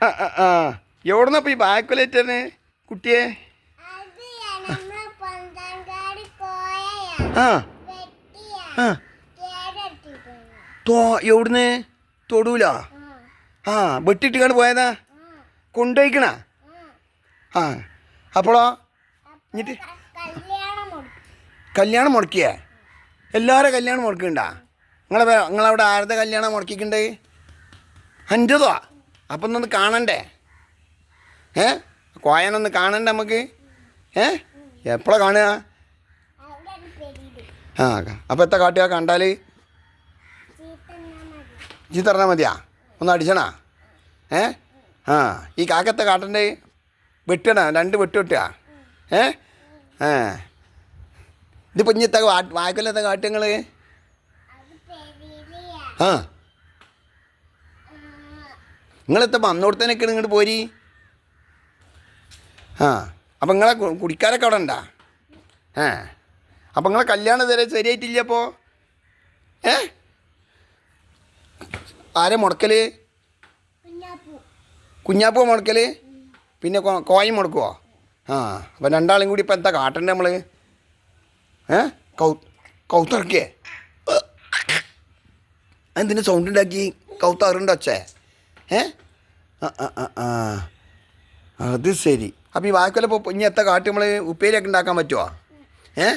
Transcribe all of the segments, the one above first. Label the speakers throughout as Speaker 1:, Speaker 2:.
Speaker 1: ആ ആ എവിടുന്നപ്പോൾ ഈ ബാക്കുലേറ്ററിന്? കുട്ടിയെ? ആ. തോ എവിടുന്ന്? തൊടൂല? ആ. വെട്ടിട്ടാണ് പോയതാ? കൊണ്ടുപോയിക്കണ ആ. അപ്പോളോ? എന്നിട്ട്
Speaker 2: കല്യാണം മുടക്കി
Speaker 1: കല്യാണം മുടക്കിയേ? എല്ലാവരും കല്യാണം മുടക്കുന്നുണ്ടാ നിങ്ങളെ നിങ്ങളവിടെ ആരുടെ കല്യാണം മുടക്കിക്കണ്ടേ അന്റെതോ അപ്പം ഒന്ന് കാണണ്ടേ? ഏ? കോയനൊന്ന് കാണണ്ടേ നമുക്ക്? ഏ? എപ്പോഴാണ് കാണുക? ആ അപ്പോൾ എത്ര കാട്ടുക കണ്ടാൽ ചീത്തറിഞ്ഞാൽ മതിയാ? ഒന്ന് അടിച്ചണാ? ഏ? ആ ഈ കാക്കത്തെ കാട്ടണ്ടേ? വെട്ടണ രണ്ട് വെട്ട് വെട്ടുക. ഏ? ഏ ഇതിപ്പോൾ ഇഞ്ഞത്തെ വായ്ക്കൊല്ലത്തെ കാട്ടുങ്ങൾ ആ. നിങ്ങളെത്ത വന്നോടത്തേനൊക്കെ ഇങ്ങോട്ട് പോരി? ആ അപ്പം നിങ്ങളെ കുടിക്കാരൊക്കെ അവിടെ ഉണ്ടാ? ഏ അപ്പം നിങ്ങളെ കല്യാണം തരാൻ ശരിയായിട്ടില്ല അപ്പോൾ ഏ? ആരെ മുടക്കൽ?
Speaker 2: കുഞ്ഞാപ്പൂ
Speaker 1: മുടക്കൽ പിന്നെ കോയി മുടക്കുവോ? ആ അപ്പം രണ്ടാളും കൂടി ഇപ്പം എന്താ കാട്ടണ്ടേ നമ്മൾ ഏ കൗ കൗത്തിറക്കിയേ എന്തിനു സൗണ്ട് ഉണ്ടാക്കി? കൗത്താറുണ്ടോ ഒച്ചേ ഏ? ആ ആ ആ ആ. അത് ശരി. അപ്പം ഈ വാക്കുവല്ല ഇപ്പോൾ ഇനി എത്ര കാട്ട് നമ്മൾ ഉപ്പേരിയൊക്കെ ഉണ്ടാക്കാൻ പറ്റുമോ ഏ?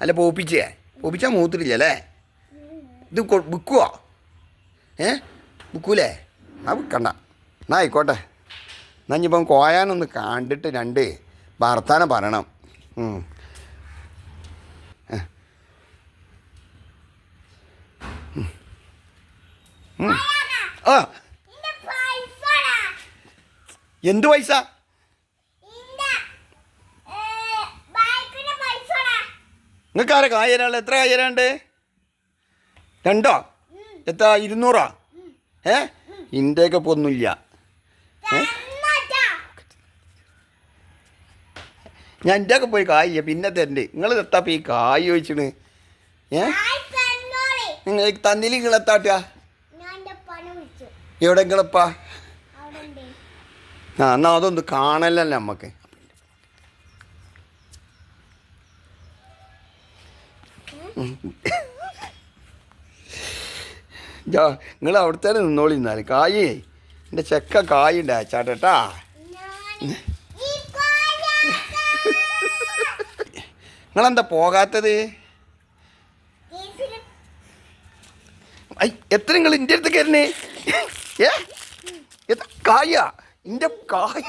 Speaker 1: അല്ല പോപ്പിച്ചേ പോപ്പിച്ചാൽ മൂത്തിട്ടില്ല അല്ലേ? ഇത് വിൽക്കുവോ ഏ? വിൽക്കൂലേ ആ വിൽക്കണ്ട എന്നാ ആയിക്കോട്ടെ. എന്നാ ഇനിയിപ്പം കോയാനൊന്ന് കണ്ടിട്ട് രണ്ട് വർത്താനം പറയണം. ആ. എന്ത് പൈസ?
Speaker 2: നിങ്ങൾക്ക് ആരൊക്കെ
Speaker 1: ആയിരം ആരെ കായരാൾ എത്ര കായരാണ്ട് രണ്ടോ? എത്ര? ഇരുന്നൂറോ? ഏ? ഇന്റെയൊക്കെ ഇപ്പോൾ ഒന്നുമില്ല. ഞാൻ എന്റെ പോയി കായ പിന്നെ തരണ്ട്. നിങ്ങൾ എത്താ ഈ കായ് ചോദിച്ചിന്. ഏ? നിങ്ങൾ തന്നിൽ നിങ്ങൾ
Speaker 2: എത്താട്ടാ
Speaker 1: എവിടെ നിങ്ങളപ്പാ?
Speaker 2: ഉണ്ട്
Speaker 1: ആ എന്നാൽ അതൊന്ന് കാണലല്ലേ നമുക്ക് നിങ്ങൾ അവിടെ തന്നെ നിന്നോളി എന്നാൽ കായേ എന്റെ ചെക്ക കായ് ഉണ്ടാച്ചാട്ടാ
Speaker 2: ഞാൻ ഈ കോയാക്ക
Speaker 1: നിങ്ങളെന്താ പോകാത്തത്? എത്ര നിങ്ങൾ എന്റെ അടുത്ത് കയറണേ ഏ? കായ? എന്റെ കായ